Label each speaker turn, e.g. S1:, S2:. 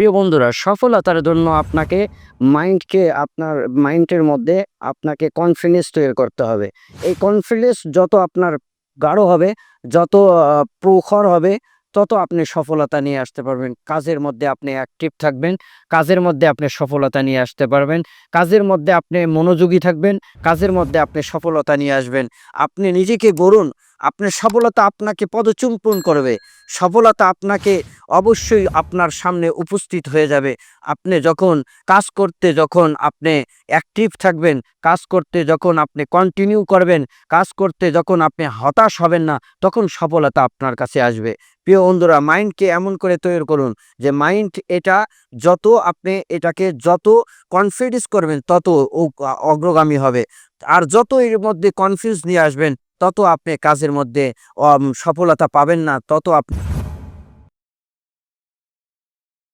S1: প্রিয় বন্ধুরা, সফলতার জন্য আপনাকে মাইন্ডকে আপনার মাইন্ডের মধ্যে আপনাকে কনফিডেন্স তৈরি করতে হবে। এই কনফিডেন্স যত আপনার গাঢ় হবে, যত প্রখর হবে, তত আপনি সফলতা নিয়ে আসতে পারবেন। কাজের মধ্যে আপনি অ্যাক্টিভ থাকবেন, কাজের মধ্যে আপনি সফলতা নিয়ে আসতে পারবেন, কাজের মধ্যে আপনি মনোযোগী থাকবেন, কাজের মধ্যে আপনি সফলতা নিয়ে আসবেন। আপনি নিজেকে গড়ুন আপনার সফলতা আপনাকে পদচুম্বন করবে। সফলতা আপনাকে অবশ্যই আপনার সামনে উপস্থিত হয়ে যাবে। আপনি যখন কাজ করতে যখন আপনি অ্যাক্টিভ থাকবেন, কাজ করতে যখন আপনি কন্টিনিউ করবেন, কাজ করতে যখন আপনি হতাশ হবেন না, তখন সফলতা আপনার কাছে আসবে। প্রিয় বন্ধুরা মাইন্ডকে এমন করে তৈরি করুন যে মাইন্ড এটা যত আপনি এটাকে যত কনফিডেন্স করবেন, তত অগ্রগামী হবে। আর যত এর মধ্যে কনফিউজ নিয়ে আসবেন তত আপনি কাজের মধ্যে সফলতা পাবেন না তত আপনি